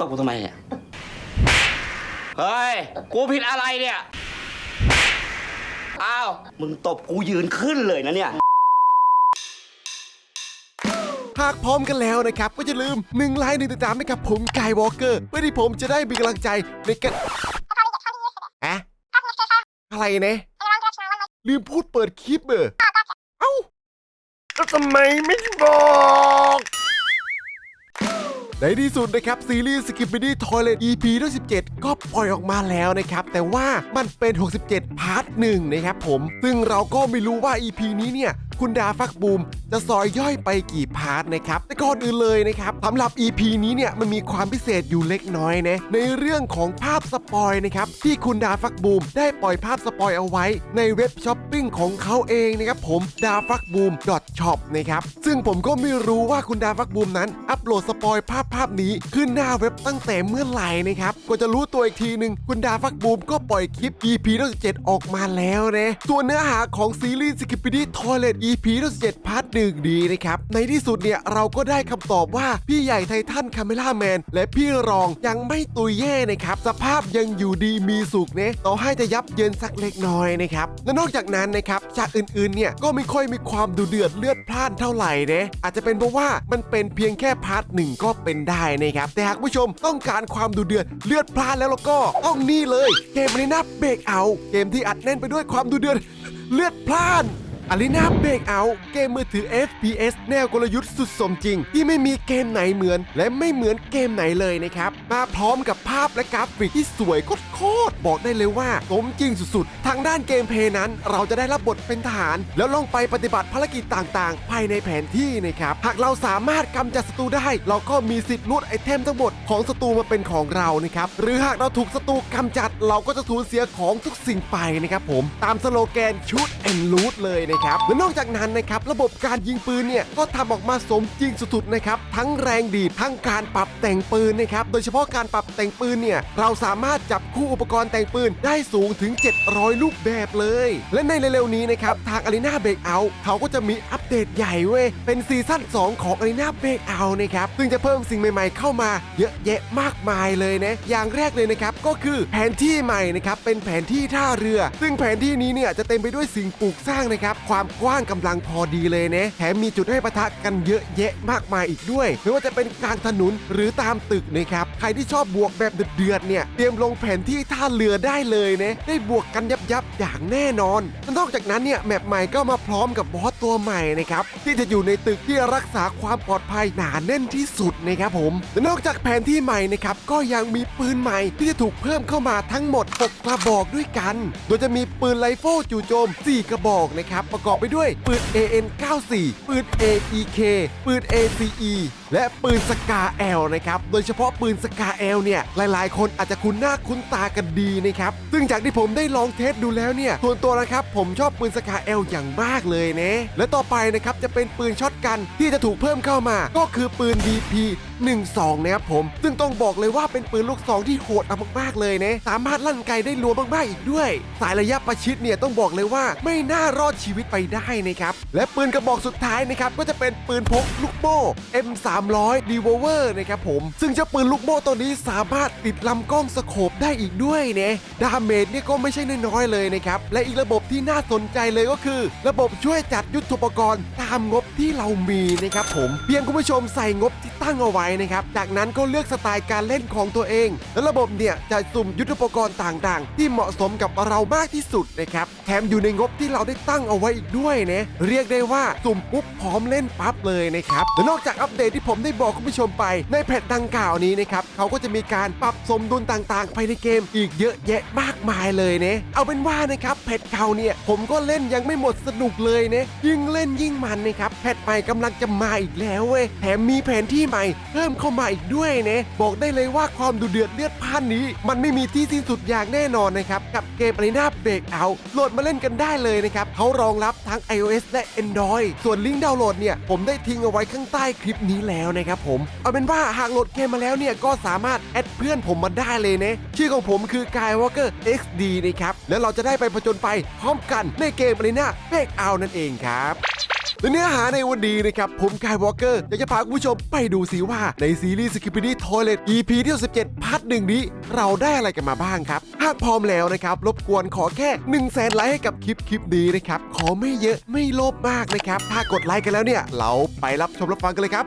ตบกูทำไมเนี่ยเฮ้ย กูผิดอะไรเนี่ย อ้าว มึงตบกูยืนขึ้นเลยนะเนี่ย หากพร้อมกันแล้วนะครับ ก็จะลืม1ไลค์หนึ่งติดตามนะครับผมกายวอลเกอร์เพื่อที่ผมจะได้มีกำลังใจในการอะอะไรเนี่ยลืมพูดเปิดคลิปเบอร์เอ้าแล้วทำไมไม่บอก ในที่สุดนะครับซีรีส์ Skibidi Toilet EP ที่17 ก็ปล่อยออกมาแล้วนะครับ แต่ว่ามันเป็น 67 พาร์ทหนึ่งนะครับผม ซึ่งเราก็ไม่รู้ว่า EP นี้เนี่ย คุณดาฟักบูม จะซอยย่อยไปกี่พาร์ทนะครับ แต่ก่อนอื่นเลยนะครับสำหรับ EP นี้เนี่ยมันมีความพิเศษอยู่เล็กน้อยนะในเรื่องของภาพสปอยนะครับที่คุณดาฟักบูม ได้ปล่อยภาพสปอยเอาไว้ ในเว็บช้อปปิ้งของเขาเองนะครับผม d a f u c k b o o m shop นะครับซึ่งผมก็ไม่รู้ว่าคุณดาฟักบูมนั้น อัปโหลดสปอยภาพภาพนี้ขึ้นหน้าเว็บตั้งแต่เมื่อไหร่นะครับก็จะรู้ตัวอีกทีหนึ่งคุณดาฟักบูมก็ปล่อยคลิป EP 97ออกมาแล้วนะส่วเนื้อหาของซีรีส์ Skibidi Toilet EP 97พาร์ทหนึ่งดีนะครับ ในที่สุดเนี่ยเราก็ได้คำตอบว่าพี่ใหญ่ไททันคาเมล่าแมนและพี่รองยังไม่ตุยแย่นะครับ สภาพยังอยู่ดีมีสุขเนะต่อให้จะยับเยินสักเล็กน้อยนะครับ และนอกจากนั้นนะครับจากอื่นๆเนี่ยก็ไม่ค่อยมีความดุเดือดเลือดพล่านเท่าไหร่นะอาจจะเป็นเพราะว่ามันเป็นเพียงแค่พาร์ทหนึ่งก็เป็นได้นะครับแต่หากผู้ชมต้องการความดุเดือดเลือดพล่านแล้วแล้วก็ต้องนี่เลย เกมนี้นะเบรกเอา เกมที่อัดแน่นไปด้วยความดุเดือดเลือดพล่าน อารีนาเบรกเอาเกมมือถือ FPS แนวกลยุทธ์สุดสมจริง ที่ไม่มีเกมไหนเหมือน และไม่เหมือนเกมไหนเลยนะครับ มาพร้อมกับภาพและกราฟิกที่สวยโคตรบอกได้เลยว่าสมจริงสุดๆ ทางด้านเกมเพย์นั้น เราจะได้รับบทเป็นทหาร แล้วลงไปปฏิบัติภารกิจต่างๆ ภายในแผนที่นะครับหากเราสามารถกำจัดศัตรูได้ เราก็มีสิทธิ์รูดไอเทมทั้งหมดของศัตรูมาเป็นของเรานะครับหรือหากเราถูกศัตรูกำจัดเราก็จะสูญเสียของทุกสิ่งไปนะครับผมตามสโลแกนชุดแอนลูดเลยนะครับและนอกจากนั้นนะครับระบบการยิงปืนเนี่ยก็ทำออกมาสมจริงสุดๆนะครับทั้งแรงดีดทั้งการปรับแต่งปืนนะครับโดยเฉพาะการปรับแต่งปืนเนี่ยเราสามารถจับคู่อุปกรณ์แต่งปืนได้สูงถึง 700 รูปแบบเลย และในเร็วๆนี้นะครับทาง Arena Breakout เขาก็จะมีอัปเดตใหญ่เว้ยเป็นซีซั่น2 ของ Arena Breakout นะครับซึ่งจะเพิ่มสิ่งใหม่ๆเข้ามาเยอะแยะมากมายเลยนะอย่างแรกเลยนะครับก็คือแผนที่ใหม่นะครับเป็นแผนที่ท่าเรือ ซึ่งแผนที่นี้เนี่ยจะเต็มไปด้วยสิ่งปลูกสร้างนะครับความกว้างกำลังพอดีเลยนะแถมมีจุดให้ปะทะกันเยอะแยะมากมายอีกด้วย ไม่ว่าจะเป็นกลางถนนหรือตามตึกนะครับ ใครที่ชอบบวกแบบเดือดๆเนี่ยเตรียมลงแผนที่ท่าเรือได้เลยนะได้บวกกันยับยับอย่างแน่นอน นอกจากนั้นเนี่ยแมปใหม่ก็มาพร้อมกับบอสตัวใหม่นะครับที่จะอยู่ในตึกที่รักษาความปลอดภัยหนาแน่นที่สุดนะครับผมและนอกจากแผนที่ใหม่นะครับก็ยังมีปืนใหม่ที่จะถูกเพิ่มเข้ามาทั้งหมด 6 กระบอกด้วยกัน โดยจะมีปืนไรเฟิลจู่โจม 4 กระบอกนะครับประกอบไปด้วยปืน AN 94 ปืน AEK ปืน ACE และปืนสกาแอลนะครับ โดยเฉพาะปืนสกาแอลเนี่ย หลายๆ คนอาจจะคุ้นหน้าคุ้นตากันดีนะครับ ซึ่งจากที่ผมได้ลองเทสดูแล้วเนี่ย ส่วนตัวนะครับ ผมชอบปืนสกาแอลอย่างมากเลยนะ และต่อไปนะครับจะเป็นปืนช็อตกันที่จะถูกเพิ่มเข้ามา ก็คือปืน DP 12นะครับผม ซึ่งต้องบอกเลยว่าเป็นปืนลูกซองที่โหดเอามากๆเลยนะ สามารถลั่นไกลได้รัวมากๆอีกด้วย สายระยะประชิดเนี่ยต้องบอกเลยว่าไม่น่ารอดชีวิตไปได้นะครับ และปืนกระบอกสุดท้ายนะครับก็จะเป็นปืนพกลูกโม่ M300 d e v o l v e r นะครับผม ซึ่งเจ้าปืนลูกโม่ตัวนี้สามารถติดลำกล้องสโคปได้อีกด้วยเนะดาเมจเนี่ยก็ไม่ใช่น้อยๆเลยนะครับ และอีกระบบที่น่าสนใจเลยก็คือ ระบบช่วยจัดยุทธปกรณ์ตามงบที่เรามีนะครับผม เพียงคุณผู้ชมใส่งบที่ตั้งเอาไว้นะครับ จากนั้นก็เลือกสไตล์การเล่นของตัวเอง และระบบเนี่ยจะสุ่มยุทธปกรณ์ต่างๆ ที่เหมาะสมกับเรามากที่สุดนะครับ แถมอยู่ในงบที่เราได้ตั้งเอาไว้อีกด้วยนะ เรียกได้ว่าสุ่มปุ๊บพร้อมเล่นปั๊บเลยนะครับ และนอกจากอัปเดตที่ผมมได้บอกคุณผู้ชมไป ในแพทดังกล่าวนี้นะครับเขาก็จะมีการปรับสมดุลต่างๆ ภายในเกมอีกเยอะแยะมากมายเลยเนะเอาเป็นว่านะครับแพทเก่าเนี่ยผมก็เล่นยังไม่หมดสนุกเลยเนะยิ่งเล่นยิ่งมันนะครับแพทใหม่กำลังจะมาอีกแล้วเว้ยแถมมีแผนที่ใหม่ เพิ่มเข้ามาอีกด้วยเนะบอกได้เลยว่าความดุเดือดเลือดพ่านนี้ มันไม่มีที่สิ้นสุดอย่างแน่นอนนะครับกับเกม Arena Breakout โหลดมาเล่นกันได้เลยนะครับเขารองรับทั้ง iOS และ Android ส่วนลิงก์ดาวน์โหลดเนี่ยผมได้ทิ้งเอาไว้ข้างใต้คลิปนี้แล้วนะครับผม เอาเป็นว่าหากโหลดเกมมาแล้วเนี่ยก็สามารถแอดเพื่อนผมมาได้เลยนะ ชื่อของผมคือกายวอลเกอร์ XD นะครับ แล้วเราจะได้ไปผจญไปพร้อมกันในเกม Arena Breakout นั่นเองครับและเนื้อหาในวันนี้นะครับ ผมกายวอลเกอร์อยากจะพาคุณผู้ชมไปดูสิว่าในซีรีส์ Skibidi Toilet EP ที่17พาร์ทหนึ่งนี้ เราได้อะไรกันมาบ้างครับ หากพร้อมแล้วนะครับ รบกวนขอแค่1 0 0 0 0แสนไลค์ให้กับคลิปคลิปนี้นะครับ ขอไม่เยอะไม่โลภมากนะครับ ถ้ากดไลค์กันแล้วเนี่ย เราไปรับชมรับฟังกันเลยครับ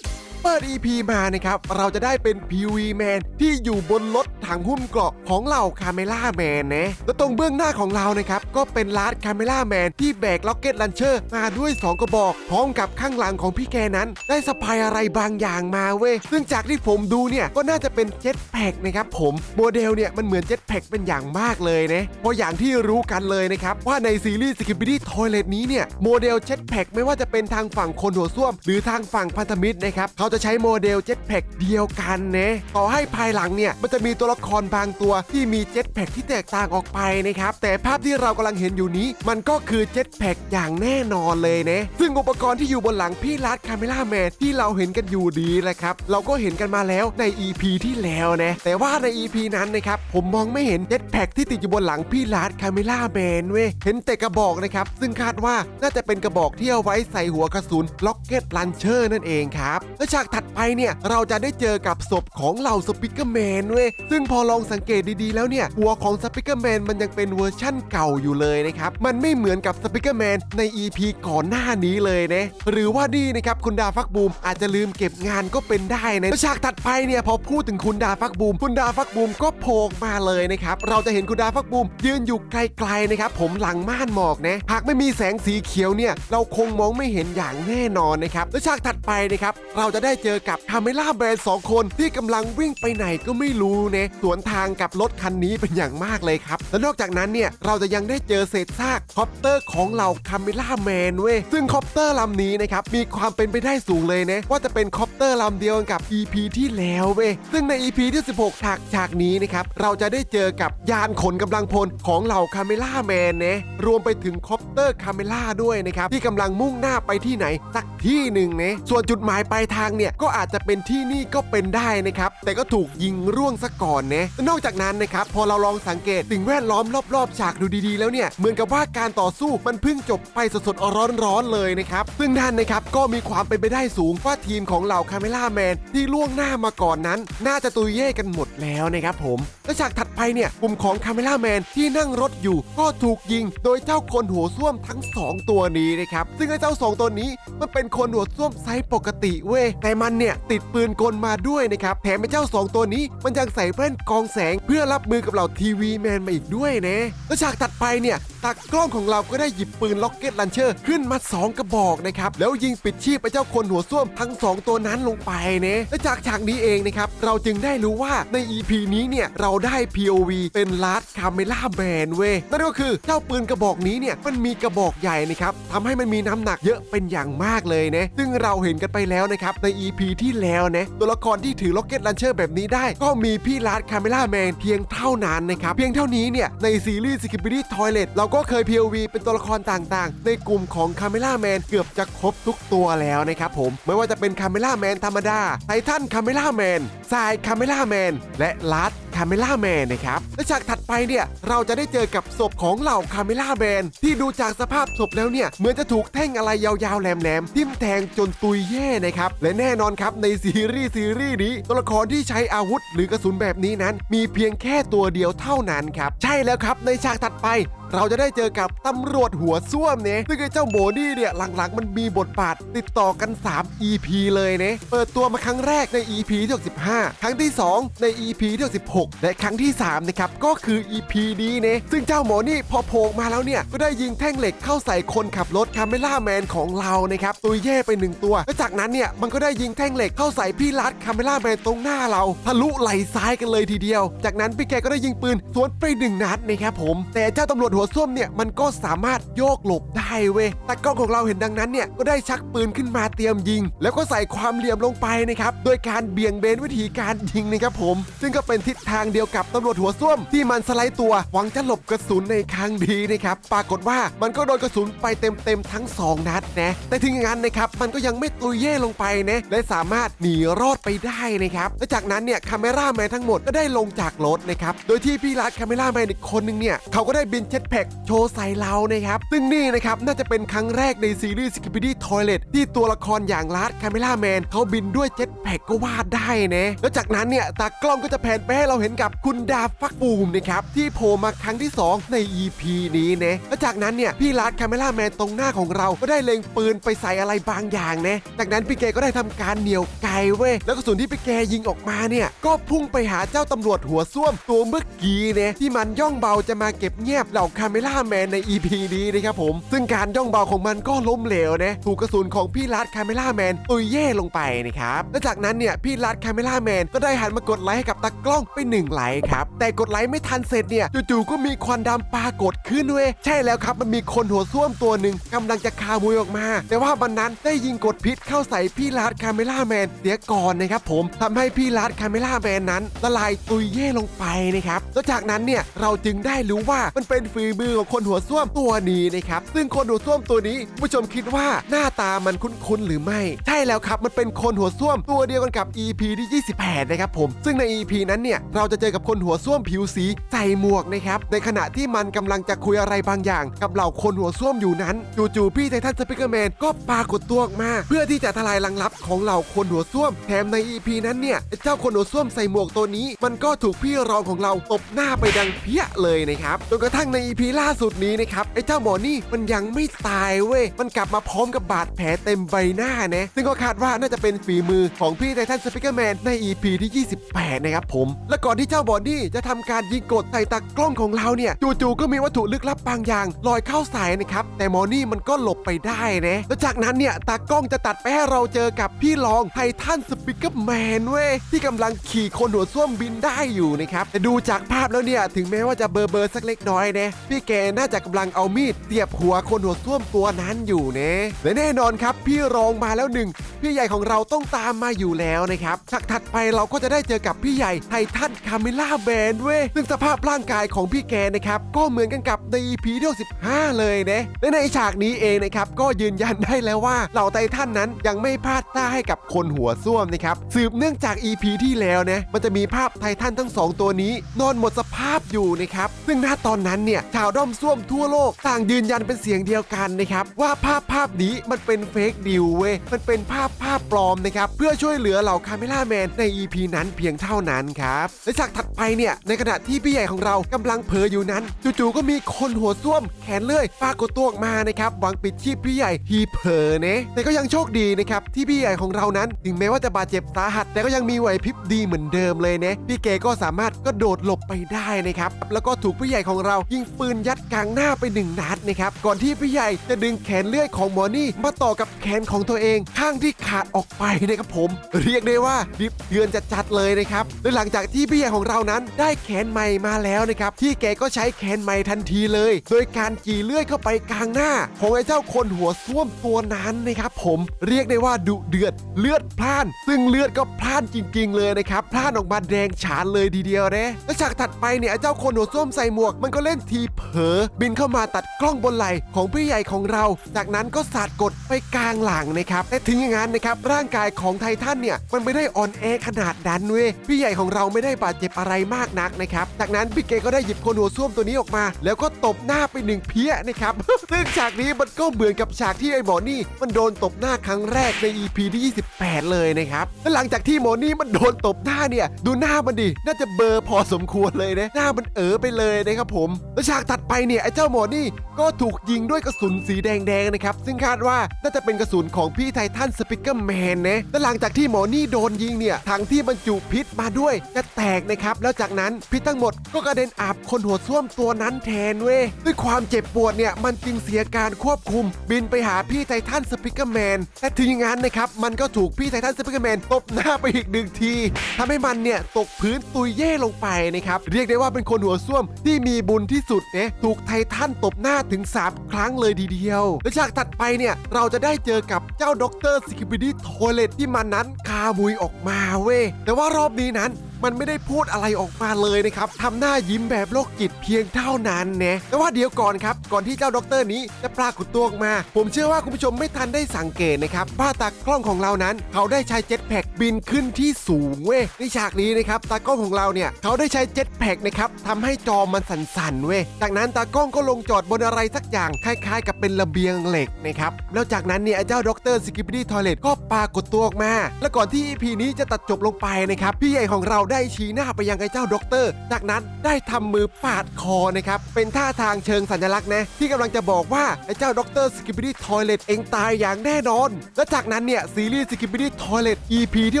เปิด EP มานะครับ เราจะได้เป็น PV Man ที่อยู่บนรถถังหุ้มเกราะของเหล่าคาเมล่าแมนนะ และตรงเบื้องหน้าของเรานะครับ ก็เป็นลาร์ดคาเมล่าแมนที่แบกล็อกเก็ตลันเชอร์มาด้วย 2 กระบอก พร้อมกับข้างหลังของพี่แกนั้น ได้สะพายอะไรบางอย่างมาเว้ย ซึ่งจากที่ผมดูเนี่ย ก็น่าจะเป็นเจ็ตแพกนะครับผม โมเดลเนี่ยมันเหมือนเจ็ตแพกเป็นอย่างมากเลยนะ เพราะอย่างที่รู้กันเลยนะครับว่าในซีรีส์ Skibidi Toilet นี้เนี่ยโมเดลเจ็ตแพกไม่ว่าจะเป็นทางฝั่งคนหัวส้วม หรือทางฝั่งพันธมิตรนะครับเขาจะใช้โมเดลเจ็ตแพ็กเดียวกันนะต่อให้ภายหลังเนี่ยมันจะมีตัวละครบางตัวที่มีเจ็ตแพ็กที่แตกต่างออกไปนะครับแต่ภาพที่เรากำลังเห็นอยู่นี้ มันก็คือเจ็ตแพ็กอย่างแน่นอนเลยนะซึ่งอุปกรณ์ที่อยู่บนหลังพี่ลัดคาเมล่าแมนที่เราเห็นกันอยู่ดีแหละครับเราก็เห็นกันมาแล้วใน EP ที่แล้วนะแต่ว่าใน EP นั้นนะครับผมมองไม่เห็นเจ็ตแพ็กที่ติดอยู่บนหลังพี่ลัดคาเมล่าแมนเว้ยเห็นแต่กระบอกนะครับซึ่งคาดว่าน่าจะเป็นกระบอกที่เอาไว้ใส่หัวกระสุนล็อกเก็ตลันเชอร์นั่นเองครับและฉากากถัดไปเนี่ย เราจะได้เจอกับศพของเหล่าสปิเกอร์แมนเว้ยซึ่งพอลองสังเกตดีๆแล้วเนี่ย หัวของสปิเกอร์แมนมันยังเป็นเวอร์ชั่นเก่าอยู่เลยนะครับ มันไม่เหมือนกับสปิเกอร์แมนใน EP ก่อนหน้านี้เลยนะหรือว่านี่นะครับคุณดาฟักบูมอาจจะลืมเก็บงานก็เป็นได้นะฉากถัดไปเนี่ยพอพูดถึงคุณดาฟักบูม คุณดาฟักบูมก็โผล่มาเลยนะครับเราจะเห็นคุณดาฟักบูม ยืนอยู่ไกลๆนะครับผมหลังม่านหมอกนะหากไม่มีแสงสีเขียวเนี่ย เราคงมองไม่เห็นอย่างแน่นอนนะครับและฉากถัดไปนะครับเราจะได้เจอกับคาเมล่าแบรนด์สองคนที่กำลังวิ่งไปไหนก็ไม่รู้เนะสวนทางกับรถคันนี้เป็นอย่างมากเลยครับ และนอกจากนั้นเนี่ยเราจะยังได้เจอเศษซากคอปเตอร์ของเหล่าคาเมล่าแมนเว้ยซึ่งคอปเตอร์ลำนี้นะครับมีความเป็นไปได้สูงเลยนะว่าจะเป็นคอปเตอร์ลำเดียวกับ EP ที่แล้วเว้ยซึ่งใน EP ที่ 16 ฉากฉากนี้นะครับเราจะได้เจอกับยานขนกำลังพลของเหล่าคาเมล่าแมนนะรวมไปถึงคอปเตอร์คาเมล่าด้วยนะครับที่กำลังมุ่งหน้าไปที่ไหนสักที่หนึ่งนะส่วนจุดหมายปลายทางเนี่ยก็อาจจะเป็นที่นี่ก็เป็นได้นะครับ แต่ก็ถูกยิงร่วงซะก่อนนะนอกจากนั้นนะครับพอเราลองสังเกตสิ่งแวดล้อมรอบๆฉากดูดีๆ แล้วเนี่ยเหมือนกับว่าการต่อสู้มันเพิ่งจบไปสดๆร้อนๆเลยนะครับซึ่งท่านนะครับก็มีความเป็นไปได้สูงว่าทีมของเหล่าคาเมล่าแมนที่ล่วงหน้ามาก่อนนั้น น่าจะตุยเย่กันหมดแล้วนะครับผมและฉากถัดไปเนี่ยกลุ่มของคาเมล่าแมนที่นั่งรถอยู่ก็ถูกยิง โดยเจ้าคนหัวส้วมทั้ง 2 ตัวนี้นะครับซึ่งไอ้เจ้า 2 ตัวนี้มันเป็นคนหัวส้วมไซส์ปกติเว้ยแต่มันเนี่ยติดปืนกลมาด้วยนะครับแถมไอ้เจ้า 2 ตัวนี้ มันยังใส่แว่นกองแสงเพื่อรับมือกับเหล่าทีวีแมนมาอีกด้วยนะแล้วฉากถัดไปเนี่ย ตากล้องของเราก็ได้หยิบปืนล็อกเก็ตลันเชอร์ขึ้นมา 2 กระบอกนะครับ แล้วยิงปิดชีพไอ้เจ้าคนหัวส้วมทั้ง 2 ตัวนั้นลงไปนะและจากฉากนี้เองนะครับ เราจึงได้รู้ว่าใน EP นี้เนี่ย เราได้ POV เป็นลาร์ดคาเมล่าแมนเว้ยนั่นก็คือเจ้าปืนกระบอกนี้เนี่ยมันมีกระบอกใหญ่นะครับทำให้มันมีน้ำหนักเยอะเป็นอย่างมากเลยนะซึ่งเราเห็นกันไปแล้วนะครับใน EP ที่แล้วนะตัวละครที่ถือล็อกเก็ตลันเชอร์แบบนี้ได้ ก็มีพี่ลาร์ดคาเมล่าแมนเพียงเท่านั้นนะครับเพียงเท่านี้เนี่ยในซีรีส์ Skibidi Toilet เราก็เคย POV เป็นตัวละครต่างๆ ในกลุ่มของคาเมล่าแมนเกือบจะครบทุกตัวแล้วนะครับผม ไม่ว่าจะเป็นคาเมล่าแมนธรรมดา ไททันคาเมล่าแมน สายคาเมล่าแมน และลัด คาเมล่าแมนนะครับและฉากถัดไปเนี่ยเราจะได้เจอกับศพของเหล่าคาเมล่าแมนที่ดูจากสภาพศพแล้วเนี่ยเหมือนจะถูกแท่งอะไรยาวๆแหลมๆทิ่มแทงจนตุยแย่นะครับและแน่นอนครับในซีรีส์ซีรีส์นี้ตัวละครที่ใช้อาวุธหรือกระสุนแบบนี้นั้น มีเพียงแค่ตัวเดียวเท่านั้นครับใช่แล้วครับในฉากถัดไปเราจะได้เจอกับตำรวจหัวส้วมเนี่ยซึ่งไอ้เจ้าโมนี่เนี่ยหลังๆ มันมีบทบาทติดต่อกัน 3 EP เลยเนี่ยเปิดตัวมาครั้งแรกใน EP ที่ 65 ครั้งที่ 2 ใน EP ที่6 และครั้งที่3นะครับก็คือ EP นี้เนี่ยซึ่งเจ้าโมอนี่พอโผล่มาแล้วเนี่ยก็ได้ยิงแท่งเหล็กเข้าใส่คนขับรถคาเมล่าแมนของเรานะครับตัวแย่ไปหนึ่งตัว และจากนั้นเนี่ยมันก็ได้ยิงแท่งเหล็กเข้าใส่พี่รัดคาเมล่าแมนตรงหน้าเราทะลุไหล่ซ้ายกันเลยทีเดียว จากนั้นพี่แกก็ได้ยิงปืนสวนไปหนึ่งนัดนะครับผม แต่เจ้าตำรวจหัวส้วมเนี่ยมันก็สามารถโยกหลบได้เว้ยแต่กล้องของเราเห็นดังนั้นเนี่ยก็ได้ชักปืนขึ้นมาเตรียมยิง แล้วก็ใส่ความเหลี่ยมลงไปนะครับโดยการเบี่ยงเบนวิธีการยิงนะครับผม ซึ่งก็เป็นทิศทางเดียวกับตำรวจหัวส้วมที่มันสไลด์ตัวหวังจะหลบกระสุนในครั้งดีนะครับปรากฏว่ามันก็โดนกระสุนไปเต็มๆทั้ง 2 นัดนะแต่ถึงอย่างนั้นนะครับมันก็ยังไม่ตุยเย่ลงไปนะและสามารถหนีรอดไปได้นะครับและจากนั้นเนี่ยคาเมราแมนทั้งหมดก็ได้ลงจากรถนะครับโดยที่พี่รัฐคาเมราแมนอีกคนนึงเนี่ยเขาก็ได้บินเจ็ตแพ็กโชว์ใส่เรานะครับซึ่งนี่นะครับน่าจะเป็นครั้งแรกในซีรีส์ Skibidi Toilet ที่ตัวละครอย่างรัฐคาเมราแมนเขาบินด้วยเจ็ตแพ็กก็ว่าได้นะแล้วจากนั้นเนี่ยตากล้องก็จะแผนไปให้เราเห็นกับคุณดาฟักบูมนะครับที่โผล่มาครั้งที่ 2 ใน EP นี้นะแล้วจากนั้นเนี่ยพี่รัฐคาเมราแมนตรงหน้าของเราก็ได้เล็งปืนไปใส่อะไรบางอย่างนะจากนั้นพี่เกก็ได้ทำการเหนี่ยวไกเว้ยแล้วกระสุนที่พี่แกยิงออกมาเนี่ยก็พุ่งไปหาเจ้าตำรวจหัวส้วมตัวเมื่อกี้เนี่ยที่มันย่องเบาจะมาเก็บเงียบเหล่าคาเมล่าแมนใน EP นี้นะครับผม ซึ่งการย่องเบาของมันก็ล้มเหลวนะถูกกระสุนของพี่รัดคาเมล่าแมนตุยเย่ลงไปนะครับและจากนั้นเนี่ยพี่รัดคาเมล่าแมนก็ได้หันมากดไลค์ให้กับตากล้องไปหนึ่งไลค์ครับ แต่กดไลค์ไม่ทันเสร็จเนี่ยจู่ๆก็มีควันดำปรากฏขึ้นเว้ยใช่แล้วครับมันมีคนหัวส้วมตัวหนึ่งกำลังจะคามุยออกมา แต่ว่ามันนั้นได้ยิงกดพิษเข้าใส่พี่รัดคาเมล่าแมนเสียก่อนนะครับผมทำให้พี่รัดคาเมล่าแมนนั้นละลายตุยเย่ลงไปนะครับแล้วจากนั้นเนี่ยเราจึงได้รู้ว่ามันเป็นฝีมือของคนหัวส้วมตัวนี้นะครับซึ่งคนหัวส้วมตัวนี้ผู้ชมคิดว่าหน้าตามันคุ้นๆหรือไม่ ใช่แล้วครับมันเป็นคนหัวส้วมตัวเดียวกันกับ EP ที่ 28 นะครับผม ซึ่งใน EP นั้นเนี่ยเราราจะเจอกับคนหัวส้วมผิวสีใส่หมวกนะครับ ในขณะที่มันกำลังจะคุยอะไรบางอย่าง กับเหล่าคนหัวส้วมอยู่นั้น จู่ๆพี่ไททันสปิเกอร์แมนก็ปรากฏตัวออกมา เพื่อที่จะทลายลังลับของเหล่าคนหัวส้วมแถมใน EP นั้นเนี่ยเจ้าคนหัวส้วมใส่หมวกตัวนี้ มันก็ถูกพี่รองของเราตบหน้าไปดังเพี้ยเลยนะครับจนกระทั่งใน EP ล่าสุดนี้นะครับไอ้เจ้าหมอนี่มันยังไม่ตายเว้ยมันกลับมาพร้อมกับบาดแผลเต็มใบหน้านะซึ่งก็คาดว่าน่าจะเป็นฝีมือของพี่ไททันสปิเกอร์แมนใน EP ที่ 28 นะครับผมและก่อนที่เจ้าบอดี้จะทำการยิงกดใส่ตากล้องของเราเนี่ยจู่ๆก็มีวัตถุลึกลับบางอย่างลอยเข้าใส่นะครับแต่มอนี่มันก็หลบไปได้นะแล้วจากนั้นเนี่ยตากล้องจะตัดไปให้เราเจอกับพี่รองไททันสปิเกอร์แมนเว้ยที่กำลังขี่คนหัวส้วมบินได้อยู่นะครับแต่ดูจากภาพแล้วเนี่ยถึงแม้ว่าจะเบอร์เบอร์สักเล็กน้อยนะพี่แกน่าจะกำลังเอามีดเสียบหัวคนหัวส้วมตัวนั้นอยู่นะและแน่นอนครับพี่รองมาแล้วหนึ่งพี่ใหญ่ของเราต้องตามมาอยู่แล้วนะครับฉากถัดไปเราก็จะได้เจอกับพี่ใหญ่ไททันคาเมล่าแบนเว้ยซึ่งสภาพร่างกายของพี่แกนะครับ ก็เหมือนกันกับใน EP ที่15เลยนะและในฉากนี้เองนะครับ ก็ยืนยันได้แล้วว่าเหล่าไททันนั้นยังไม่พลาดท่าให้กับคนหัวส้วมนะครับ สืบเนื่องจาก EP ที่แล้วนะ มันจะมีภาพไททันทั้งสองตัวนี้ นอนหมดสภาพอยู่นะครับ ซึ่งณตอนนั้นเนี่ยชาวด้อมส้วมทั่วโลกต่างยืนยันเป็นเสียงเดียวกันนะครับว่าภาพภาพนี้มันเป็นเฟกดิวเว้ยมันเป็นภาพภาพปลอมนะครับเพื่อช่วยเหลือเหล่าคาเมล่าแมนใน EP นั้นเพียงเท่านั้นครับและฉากถัดไปเนี่ย ในขณะที่พี่ใหญ่ของเรากำลังเผลออยู่นั้น จู่ๆก็มีคนหัวส้วมแขนเลื่อยปรากฏตัวออกมานะครับหวังปิดชีพพี่ใหญ่ที่เผลอเนะแต่ก็ยังโชคดีนะครับที่พี่ใหญ่ของเรานั้น ถึงแม้ว่าจะบาดเจ็บสาหัส แต่ก็ยังมีไหวพริบดีเหมือนเดิมเลยนะพี่เกก็สามารถกระโดดหลบไปได้นะครับแล้วก็ถูกพี่ใหญ่ของเรายิงปืนยัดกลางหน้าไปหนึ่งนัดนะครับก่อนที่พี่ใหญ่จะดึงแขนเลื่อยของหมอนี่มาต่อกับแขนของตัวเอง ข้างที่ขาดออกไปนะครับผม เรียกได้ว่าดิบเดือนจะจัดเลยนะครับโดยหลังจากที่พี่ใหญ่ของเรานั้นได้แขนใหม่มาแล้วนะครับ ที่แกก็ใช้แขนใหม่ทันทีเลย โดยการจีเลื่อยเข้าไปกลางหน้า ของไอ้เจ้าคนหัวส้วมตัวนั้นนะครับผมเรียกได้ว่าดุเดือดเลือดพล่าน ซึ่งเลือดก็พล่านจริง ๆ เลยนะครับพล่านออกมาแดงฉานเลยทีเดียวนะและฉากถัดไปเนี่ยไอ้เจ้าคนหัวส้วมใส่หมวก มันก็เล่นทีเผลอบินเข้ามาตัดกล้องบนไหล่ของพี่ใหญ่ของเรา จากนั้นก็สาดกดไปกลางหลังนะครับแต่ถึงอย่างนั้นนะครับร่างกายของไททันเนี่ยมันไม่ได้อ่อนแอขนาดนั้นเว้ยพี่ใหญ่ของเราไม่ได้บาดเจ็บอะไรมากนักนะครับจากนั้นพี่เกก็ได้หยิบคนหัวส้วมตัวนี้ออกมา แล้วก็ตบหน้าไปหนึ่งเพี้ยนะครับซึ่งฉากนี้มันก็เหมือนกับฉากที่ไอ้หมอนี่ มันโดนตบหน้าครั้งแรกใน EP ที่ 28 เลยนะครับและหลังจากที่หมอนี่มันโดนตบหน้าเนี่ย ดูหน้ามันดิน่าจะเบอร์พอสมควรเลยนะหน้ามันเอ๋อไปเลยนะครับผมแล้วฉากถัดไปเนี่ยไอ้เจ้าหมอนี่ก็ถูกยิงด้วยกระสุนสีแดงๆนะครับซึ่งคาดว่าน่าจะเป็นกระสุนของพี่ไททันสปิเกอร์แมนนะและหลังจากที่หมอนี่โดนยิงเนี่ยถังที่บรรจุพิษมาด้วยจะแตกนะครับ แล้วจากนั้นพิษทั้งหมดก็กระเด็นอาบคนหัวส้วมตัวนั้นแทนเว้ยด้วยความเจ็บปวดเนี่ยมันจึงเสียการควบคุม บินไปหาพี่ไททันสปิเกอร์แมนแต่ถึงอย่างนั้นนะครับมันก็ถูกพี่ไททันสปิเกอร์แมนตบหน้าไปอีกหนึ่งทีทำให้มันเนี่ยตกพื้นตุยเย่ลงไปนะครับเรียกได้ว่าเป็นคนหัวส้วมที่มีบุญที่สุดเนี่ยถูกไททันตบหน้าถึง 3 ครั้งเลยทีเดียว และฉากถัดไปเนี่ยเราจะได้เจอกับเจ้าด็อกเตอร์สกิบิดี้โทเลตที่มันนั้นคาบุยออกมาเว้ยแต่ว่ารอบนี้นั้น มันไม่ได้พูดอะไรออกมาเลยนะครับทำหน้ายิ้มแบบโรคจิตเพียงเท่านั้นนะแต่ว่าเดี๋ยวก่อนครับ ก่อนที่เจ้าด็อกเตอร์นี้จะปรากฏตัวออกมา ผมเชื่อว่าคุณผู้ชมไม่ทันได้สังเกตนะครับว่าตากล้องของเรานั้น เขาได้ใช้เจ็ตแพ็กบินขึ้นที่สูงเว้ยในฉากนี้นะครับตากล้องของเราเนี่ยเขาได้ใช้เจ็ตแพ็กนะครับทำให้จอมันสั่นๆเว้ยจากนั้นตากล้องก็ลงจอดบนอะไรสักอย่างคล้ายๆ กับเป็นระเบียงเหล็กนะครับแล้วจากนั้นเนี่ยเจ้าด็อกเตอร์สกิปปี้ทอยเลตก็ปรากฏตัวออกมา และก่อนที่ EP นี้จะตัดจบลงไปนะครับพี่ใหญ่ของเราไได้ชี้หน้าไปยังไอ้เจ้าด็อกเตอร์ จากนั้นได้ทำมือปาดคอนะครับ เป็นท่าทางเชิงสัญลักษณ์นะ ที่กำลังจะบอกว่า ไอ้เจ้าด็อกเตอร์สกิปปี้ทอยเลตเองตายอย่างแน่นอน และจากนั้นเนี่ย ซีรีส์สกิปปี้ทอยเลต EP ที่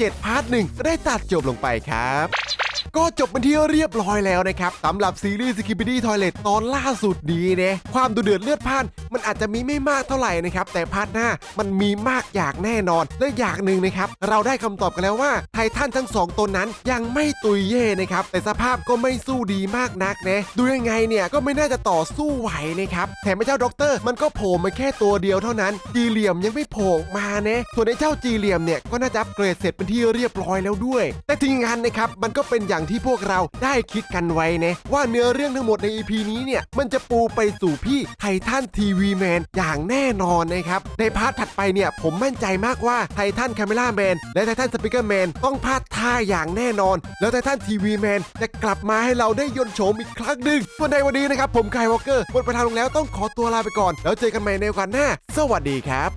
67 พาร์ทหนึ่งได้ตัดจบลงไปครับ ก็จบเป็นที่เรียบร้อยแล้วนะครับสำหรับซีรีส์ s k i p p y d y Toilet ตอนล่าสุดนี้นะความดุเดือดเลือดพ่าน มันอาจจะมีไม่มากเท่าไหร่นะครับ แต่พาร์ทหน้ามันมีมากอย่างแน่นอน และอย่างหนึ่งนะครับ เราได้คำตอบกันแล้วว่าไททันทั้งสองตนนั้นยังไม่ตุยเย่นะครับ แต่สภาพก็ไม่สู้ดีมากนักนะดูยังไงเนี่ยก็ไม่น่าจะต่อสู้ไหวนะครับแถมไอ้เจ้าด็อกเตอร์มันก็โผล่มาแค่ตัวเดียวเท่านั้น จีเหลี่ยมยังไม่โผล่มานะส่วนไอ้เจ้าจีเหลี่ยมเนี่ยก็น่าจะอัปเกรดเสร็จเป็นที่เรียบร้อยแล้วด้วย แต่ทีงานนะครับมันก็เป็นอย่างที่พวกเราได้คิดกันไว้นะว่าเนื้อเรื่องทั้งหมดใน EP นี้เนี่ยมันจะปูไปสู่พี่ไททันทีวีแมนอย่างแน่นอนนะครับในพาร์ทถัดไปเนี่ยผมมั่นใจมากว่าไททันแคาเมล่าแมนและไททันสปิเกอร์แมนต้องพลาดท่าอย่างแน่นอน แล้วไททันทีวีแมนจะกลับมาให้เราได้ยนโฉมอีกครั้งหนึ่งส่วนในวันนี้นะครับผมไคายวอลเกอร์หมดประทานลงแล้วต้องขอตัวลาไปก่อน แล้วเจอกันใหม่ในโอกาสหน้า สวัสดีครับ